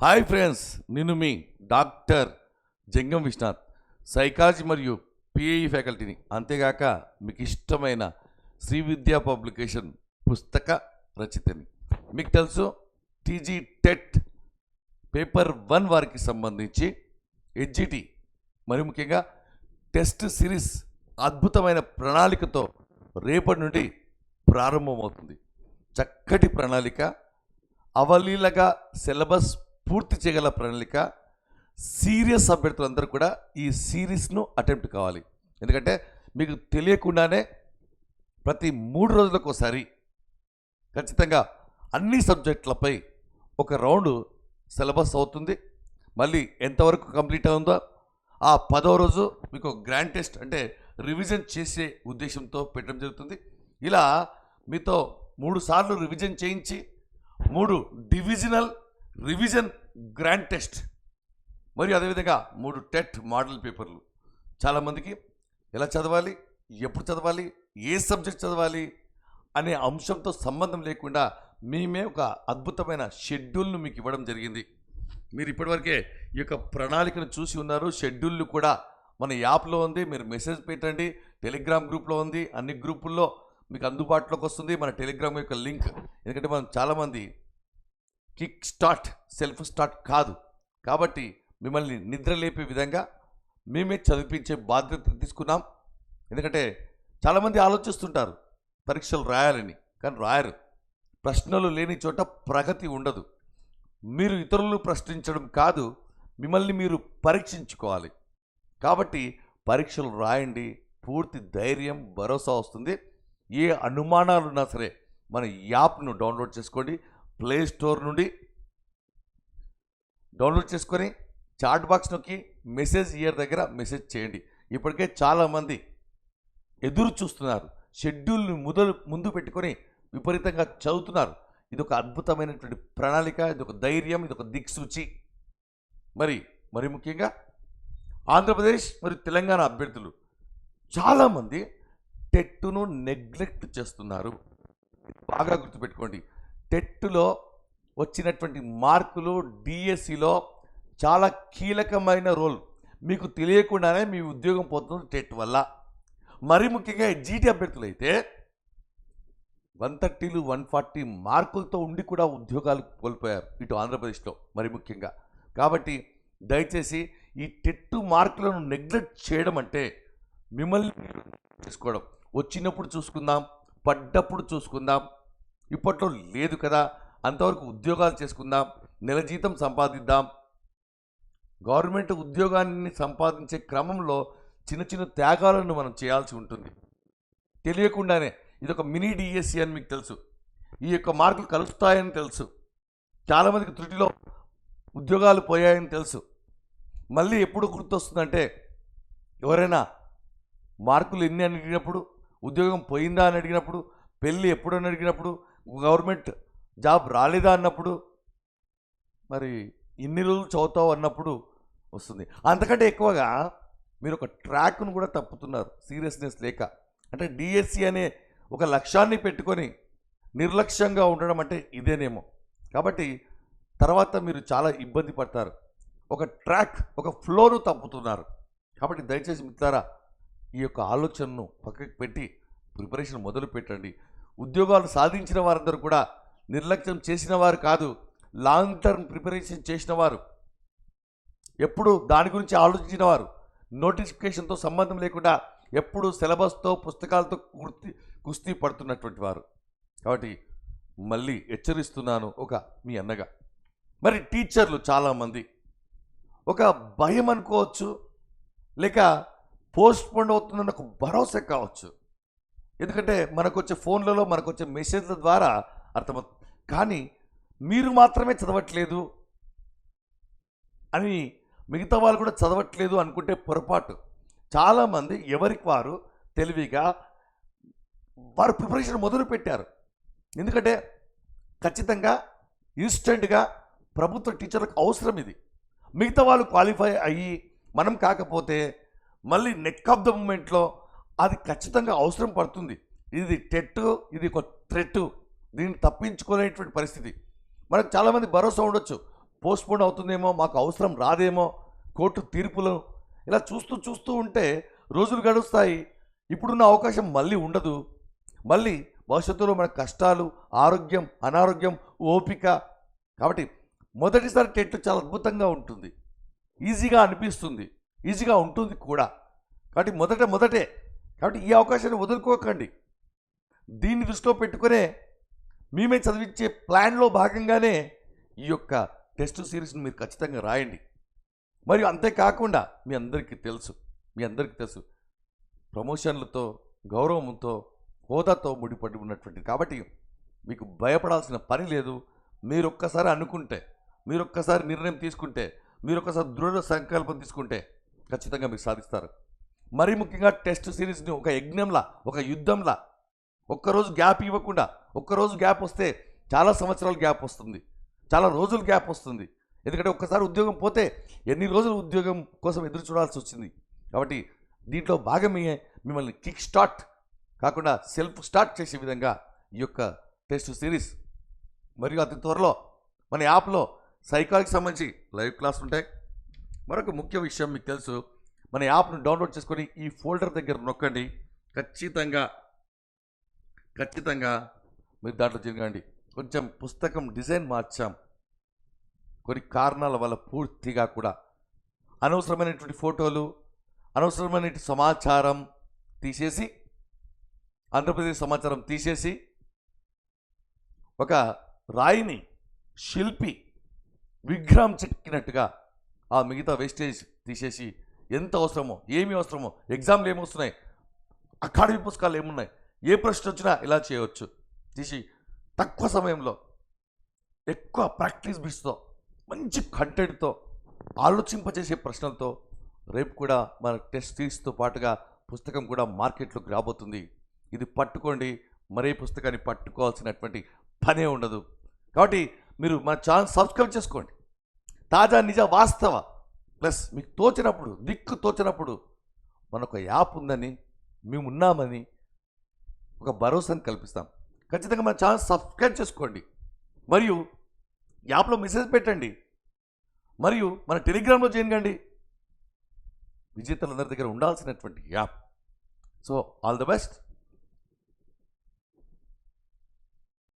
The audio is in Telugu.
హాయ్ ఫ్రెండ్స్ నేను మీ డాక్టర్ జంగం విశ్వనాథ్ సైకాలజీ మరియు పిఏఈ ఫ్యాకల్టీని. అంతేగాక మీకు ఇష్టమైన శ్రీ విద్యా పబ్లికేషన్ పుస్తక రచితని మీకు తెలుసు టీజీ టెట్ పేపర్ వన్ వారికి సంబంధించి హెచ్జిటి మరి ముఖ్యంగా టెస్ట్ సిరీస్ అద్భుతమైన ప్రణాళికతో రేపటి నుండి ప్రారంభమవుతుంది. చక్కటి ప్రణాళిక అవలీలగా సిలబస్ పూర్తి చేయగల ప్రణాళిక సీరియస్ అభ్యర్థులందరూ కూడా ఈ సిరీస్ను అటెంప్ట్ కావాలి. ఎందుకంటే మీకు తెలియకుండానే ప్రతి మూడు రోజులకు ఒకసారి ఖచ్చితంగా అన్ని సబ్జెక్టులపై ఒక రౌండ్ సిలబస్ అవుతుంది. మళ్ళీ ఎంతవరకు కంప్లీట్ అవుందో ఆ పదో రోజు మీకు గ్రాండ్ టెస్ట్ అంటే రివిజన్ చేసే ఉద్దేశంతో పెట్టడం జరుగుతుంది. ఇలా మీతో మూడు సార్లు రివిజన్ చేయించి మూడు డివిజనల్ రివిజన్ గ్రాండ్ టెస్ట్. మరియు అదేవిధంగా మూడు టెట్ మోడల్ పేపర్లు. చాలామందికి ఎలా చదవాలి ఎప్పుడు చదవాలి ఏ సబ్జెక్ట్ చదవాలి అనే అంశంతో సంబంధం లేకుండా మేమే ఒక అద్భుతమైన షెడ్యూల్ను మీకు ఇవ్వడం జరిగింది. మీరు ఇప్పటివరకే ఈ యొక్క ప్రణాళికను చూసి ఉన్నారు. షెడ్యూల్ను కూడా మన యాప్లో ఉంది. మీరు మెసేజ్ పెట్టండి. టెలిగ్రామ్ గ్రూప్లో ఉంది. అన్ని గ్రూపుల్లో మీకు అందుబాటులోకి వస్తుంది. మన టెలిగ్రామ్ యొక్క లింక్. ఎందుకంటే మనం చాలామంది కిక్ స్టార్ట్ సెల్ఫ్ స్టార్ట్ కాదు. కాబట్టి మిమ్మల్ని నిద్ర లేపే విధంగా మేమే చదివించే బాధ్యత తీసుకున్నాం. ఎందుకంటే చాలామంది ఆలోచిస్తుంటారు పరీక్షలు రాయాలని. కానీ రాయరు. ప్రశ్నలు లేని చోట ప్రగతి ఉండదు. మీరు ఇతరులు ప్రశ్నించడం కాదు మిమ్మల్ని మీరు పరీక్షించుకోవాలి. కాబట్టి పరీక్షలు రాయండి పూర్తి ధైర్యం భరోసా వస్తుంది. ఏ అనుమానాలున్నా సరే మన యాప్ను డౌన్లోడ్ చేసుకోండి. ప్లే స్టోర్ నుండి డౌన్లోడ్ చేసుకొని చాట్ బాక్స్ నొక్కి మెసేజ్ ఇయర్ దగ్గర మెసేజ్ చేయండి. ఇప్పటికే చాలామంది ఎదురు చూస్తున్నారు. షెడ్యూల్ని మొదలు ముందు పెట్టుకొని విపరీతంగా చదువుతున్నారు. ఇది ఒక అద్భుతమైనటువంటి ప్రణాళిక ఇది ఒక ధైర్యం ఇది ఒక దిక్సూచి. మరి మరి ముఖ్యంగా ఆంధ్రప్రదేశ్ మరియు తెలంగాణ అభ్యర్థులు చాలామంది టెట్టును నెగ్లెక్ట్ చేస్తున్నారు. బాగా గుర్తుపెట్టుకోండి. టెట్టులో వచ్చినటువంటి మార్కులు డిఎస్సిలో చాలా కీలకమైన రోల్. మీకు తెలియకుండానే మీ ఉద్యోగం పోతుంది టెట్ వల్ల. మరి ముఖ్యంగా జీటీ అభ్యర్థులు అయితే వన్ థర్టీలు వన్ ఫార్టీ మార్కులతో ఉండి కూడా ఉద్యోగాలు కోల్పోయారు ఇటు ఆంధ్రప్రదేశ్లో మరి ముఖ్యంగా. కాబట్టి దయచేసి ఈ టెట్టు మార్కులను నెగ్లెక్ట్ చేయడం అంటే మిమ్మల్ని చేసుకోవడం. వచ్చినప్పుడు చూసుకుందాం పడ్డప్పుడు చూసుకుందాం ఇప్పట్లో లేదు కదా. అంతవరకు ఉద్యోగాలు చేసుకుందాం నెల జీతం సంపాదిద్దాం. గవర్నమెంట్ ఉద్యోగాన్ని సంపాదించే క్రమంలో చిన్న చిన్న త్యాగాలను మనం చేయాల్సి ఉంటుంది. తెలియకుండానే ఇది ఒక మినీ డిఎస్సి అని మీకు తెలుసు. ఈ యొక్క మార్కులు కలుస్తాయని తెలుసు. చాలామందికి త్రుటిలో ఉద్యోగాలు పోయాయని తెలుసు. మళ్ళీ ఎప్పుడు గుర్తొస్తుందంటే ఎవరైనా మార్కులు ఎన్ని అని అడిగినప్పుడు ఉద్యోగం పోయిందా అని అడిగినప్పుడు పెళ్ళి ఎప్పుడని అడిగినప్పుడు గవర్నమెంట్ జాబ్ రాలేదా అన్నప్పుడు? మరి ఇన్ని రోజులు చదువుతావు అన్నప్పుడు వస్తుంది. అంతకంటే ఎక్కువగా మీరు ఒక ట్రాక్ను కూడా తప్పుతున్నారు సీరియస్నెస్ లేక. అంటే డిఎస్సి అనే ఒక లక్ష్యాన్ని పెట్టుకొని నిర్లక్ష్యంగా ఉండడం అంటే ఇదేనేమో. కాబట్టి తర్వాత మీరు చాలా ఇబ్బంది పడతారు. ఒక ట్రాక్ ఒక ఫ్లోను తప్పుతున్నారు. కాబట్టి దయచేసి మిత్రారా ఈ యొక్క ఆలోచనను పక్కకి పెట్టి ప్రిపరేషన్ మొదలు పెట్టండి ఉద్యోగాలు సాధించిన వారందరూ కూడా నిర్లక్ష్యం చేసిన వారు కాదు లాంగ్ టర్మ్ ప్రిపరేషన్ చేసిన వారు. ఎప్పుడు దాని గురించి ఆలోచించిన వారు. నోటిఫికేషన్తో సంబంధం లేకుండా ఎప్పుడు సిలబస్తో పుస్తకాలతో కుర్తి కుస్తీ పడుతున్నటువంటి వారు. కాబట్టి మళ్ళీ హెచ్చరిస్తున్నాను ఒక మీ అన్నగా. మరి టీచర్లు చాలామంది. ఒక భయం అనుకోవచ్చు లేక పోస్ట్ పోన్ అవుతుందన్న ఒక భరోసా కావచ్చు. ఎందుకంటే మనకు వచ్చే ఫోన్లలో మనకు వచ్చే మెసేజ్ల ద్వారా అర్థమవుతుంది కానీ మీరు మాత్రమే చదవట్లేదు అని మిగతా వాళ్ళు కూడా చదవట్లేదు అనుకుంటే పొరపాటు. చాలామంది ఎవరికి వారు తెలివిగా వారు ప్రిపరేషన్ మొదలుపెట్టారు. ఎందుకంటే ఖచ్చితంగా ఇన్స్టెంట్గా ప్రభుత్వ టీచర్లకు అవసరం ఇది. మిగతా వాళ్ళు క్వాలిఫై అయ్యి మనం కాకపోతే మళ్ళీ నెక్ ఆఫ్ ద మూమెంట్లో అది ఖచ్చితంగా అవసరం పడుతుంది. ఇది టెట్ ఇది ఒక థ్రెట్ దీన్ని తప్పించుకోలేనటువంటి పరిస్థితి. మనకు చాలామంది భరోసా ఉండొచ్చు. పోస్ట్పోన్ అవుతుందేమో మాకు అవసరం రాదేమో కోర్టు తీర్పులు. ఇలా చూస్తూ చూస్తూ ఉంటే రోజులు గడుస్తాయి. ఇప్పుడున్న అవకాశం మళ్ళీ ఉండదు. మళ్ళీ భవిష్యత్తులో మన కష్టాలు ఆరోగ్యం అనారోగ్యం ఓపిక. కాబట్టి మొదటిసారి టెట్ చాలా అద్భుతంగా ఉంటుంది. ఈజీగా అనిపిస్తుంది. ఈజీగా ఉంటుంది కూడా. కాబట్టి మొదట మొదటే కాబట్టి ఈ అవకాశాన్ని వదులుకోకండి. దీన్ని దృష్టిలో పెట్టుకునే మేమే చదివించే ప్లాన్లో భాగంగానే ఈ యొక్క టెస్ట్ సిరీస్ని మీరు ఖచ్చితంగా రాయండి. మరియు అంతేకాకుండా మీ అందరికీ తెలుసు మీ అందరికీ తెలుసు ప్రమోషన్లతో గౌరవంతో హోదాతో ముడిపడి ఉన్నటువంటిది కాబట్టి మీకు భయపడాల్సిన పని లేదు. మీరు ఒక్కసారి అనుకుంటే మీరు ఒక్కసారి నిర్ణయం తీసుకుంటే మీరు ఒక్కసారి దృఢ సంకల్పం తీసుకుంటే ఖచ్చితంగా మీరు సాధిస్తారు. మరీ ముఖ్యంగా టెస్ట్ సిరీస్ని ఒక యజ్ఞంలా ఒక యుద్ధంలా. ఒక్కరోజు గ్యాప్ ఇవ్వకుండా ఒక్కరోజు గ్యాప్ వస్తే చాలా సంవత్సరాలు గ్యాప్ వస్తుంది. చాలా రోజులు గ్యాప్ వస్తుంది. ఎందుకంటే ఒక్కసారి ఉద్యోగం పోతే ఎన్ని రోజులు ఉద్యోగం కోసం ఎదురు చూడాల్సి వచ్చింది. కాబట్టి దీంట్లో భాగమే మిమ్మల్ని కిక్ స్టార్ట్ కాకుండా సెల్ఫ్ స్టార్ట్ చేసే విధంగా ఈ యొక్క టెస్ట్ సిరీస్. మరియు అతి త్వరలో మన యాప్లో సైకాలజీకి సంబంధించి లైవ్ క్లాస్ ఉంటాయి. మరొక ముఖ్య విషయం మీకు తెలుసు. మన యాప్ను డౌన్లోడ్ చేసుకొని ఈ ఫోల్డర్ దగ్గర నొక్కండి. ఖచ్చితంగా ఖచ్చితంగా మీరు దాంట్లో తిరగండి. కొంచెం పుస్తకం డిజైన్ మార్చాం. కొన్ని కారణాల వల్ల పూర్తిగా కూడా. అనవసరమైనటువంటి ఫోటోలు అనవసరమైనటువంటి సమాచారం తీసేసి ఆంధ్రప్రదేశ్ సమాచారం తీసేసి ఒక రాయిని శిల్పి విగ్రహం చెక్కినట్టుగా ఆ మిగతా వేస్టేజ్ తీసేసి ఎంత అవసరమో ఏమి అవసరమో ఎగ్జామ్లు ఏమొస్తున్నాయి అకాడమిక్ పుస్తకాలు ఏమున్నాయి ఏ ప్రశ్న వచ్చినా ఇలా చేయవచ్చు. తీసి తక్కువ సమయంలో ఎక్కువ ప్రాక్టీస్ బిట్స్తో మంచి కంటెంట్తో ఆలోచింపజేసే ప్రశ్నలతో రేపు కూడా మన టెస్ట్ సిరీస్తో పాటుగా పుస్తకం కూడా మార్కెట్లోకి రాబోతుంది. ఇది పట్టుకోండి మరే పుస్తకాన్ని పట్టుకోవాల్సినటువంటి పనే ఉండదు. కాబట్టి మీరు మన ఛానల్ సబ్స్క్రైబ్ చేసుకోండి. తాజా నిజ వాస్తవ ప్లస్ మీకు తోచినప్పుడు దిక్కు తోచినప్పుడు మనకు యాప్ ఉందని మేము ఉన్నామని ఒక భరోసాను కల్పిస్తాం. ఖచ్చితంగా మన ఛానల్ సబ్స్క్రైబ్ చేసుకోండి. మరియు యాప్లో మెసేజ్ పెట్టండి. మరియు మన టెలిగ్రామ్లో చేయండి విజేతలందరి దగ్గర ఉండాల్సినటువంటి app. So all the best.